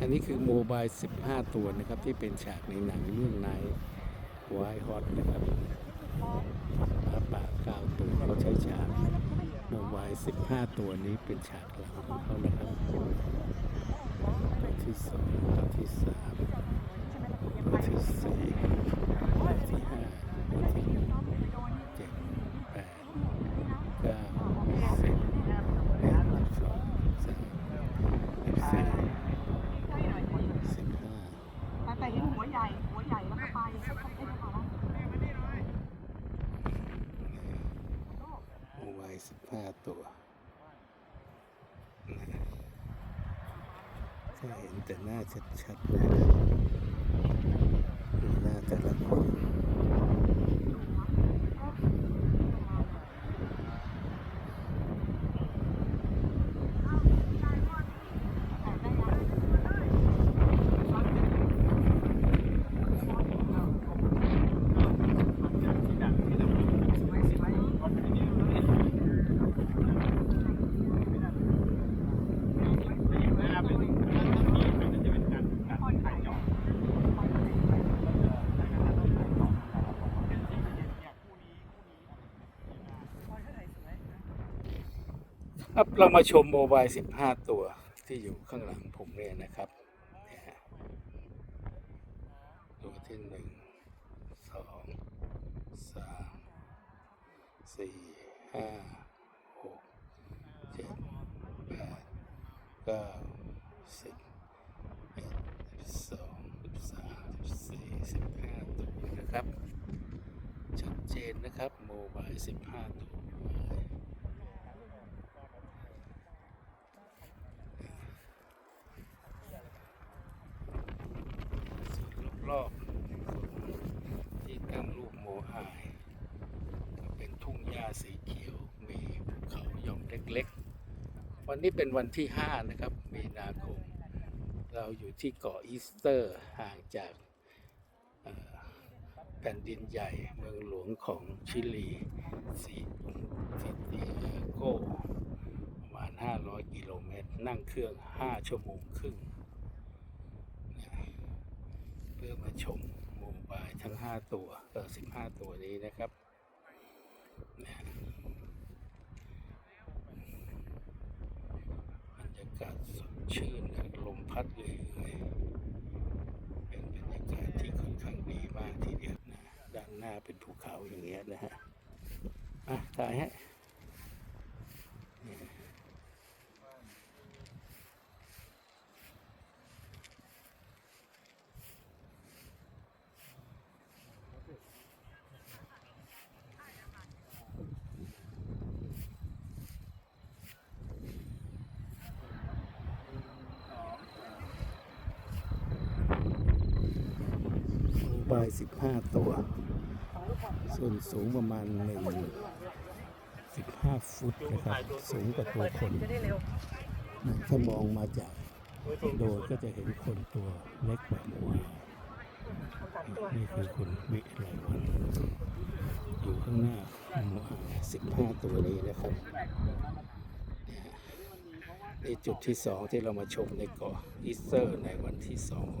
อันนี้คือโมบาย 15 ตัวนะครับ ที่เป็นฉากในหนังเรื่องไนไวฮอตนะครับหมาป่าเก้าตัวเขาใช้ฉากโมบาย 15 ตัวนี้เป็นฉากหลังของเขานะครับตัวที่สองตัวที่สามตัวที่สี่ตัวที่ห้าตัวที่หกเจ็ดแปดเก้าสิบเอ็ดสิบสองสิบสามสิบสี่สิบห้า แต่แต่เห็นหัวใหญ่ หัวใหญ่แล้วก็ไปเขาไม่ได้ค่ะว่า โมบายสิบห้า ตัวถ้าเห็นแต่หน้าชัดๆนะดูหน้าแต่ละคน ครับเรามาชมโมบาย 15 ตัวที่อยู่ข้างหลังผมเนี่ยนะครับตัวที่หนึ่งสองสามสี่ห้าหกเจ็ดแปดเก้าสิบเอ็ดสองสามสี่สิบห้าตัวนะครับ ชัดเจนนะครับโมบาย15ตัวส่วน รอบๆที่ตั้งรูปโมหายก็เป็นทุ่งหญ้าสีเขียว มีภูเขาหย่อมเล็กๆ วันนี้เป็นวันที่ 5 นะครับ มีนาคม เราอยู่ที่เกาะอีสเตอร์ห่างจากแผ่นดินใหญ่เมืองหลวงของชิลีซีซิติโกประมาณ 500 กิโลเมตร นั่งเครื่อง 5 ชั่วโมงครึ่ง เพื่อมาชมโมบายทั้ง 5 ตัวเออ15 ตัวนี้นะครับนะบรรยากาศสดชื่นนะลมพัดเลยเลยเป็นบรรยากาศที่ค่อนข้างดีมากทีเดียวนะด้านหน้าเป็นภูเขาอย่างเงี้ยนะฮะอะถ่ายให้ โมบายสิบห้าตัว ส่วนสูงประมาณหนึ่งสิบห้าฟุตนะครับ สูงกว่าตัวคนนะถ้ามองมาจากโดรนก็จะเห็นคนตัวเล็กแบบหัวนี่คือคุณวิไลวันอยู่ข้างหน้าหมู่สิบห้าตัวนี้นะครับนี่ยนี่จุดที่สองที่เรามาชมในเกาะอีสเตอร์ในวันที่สองของ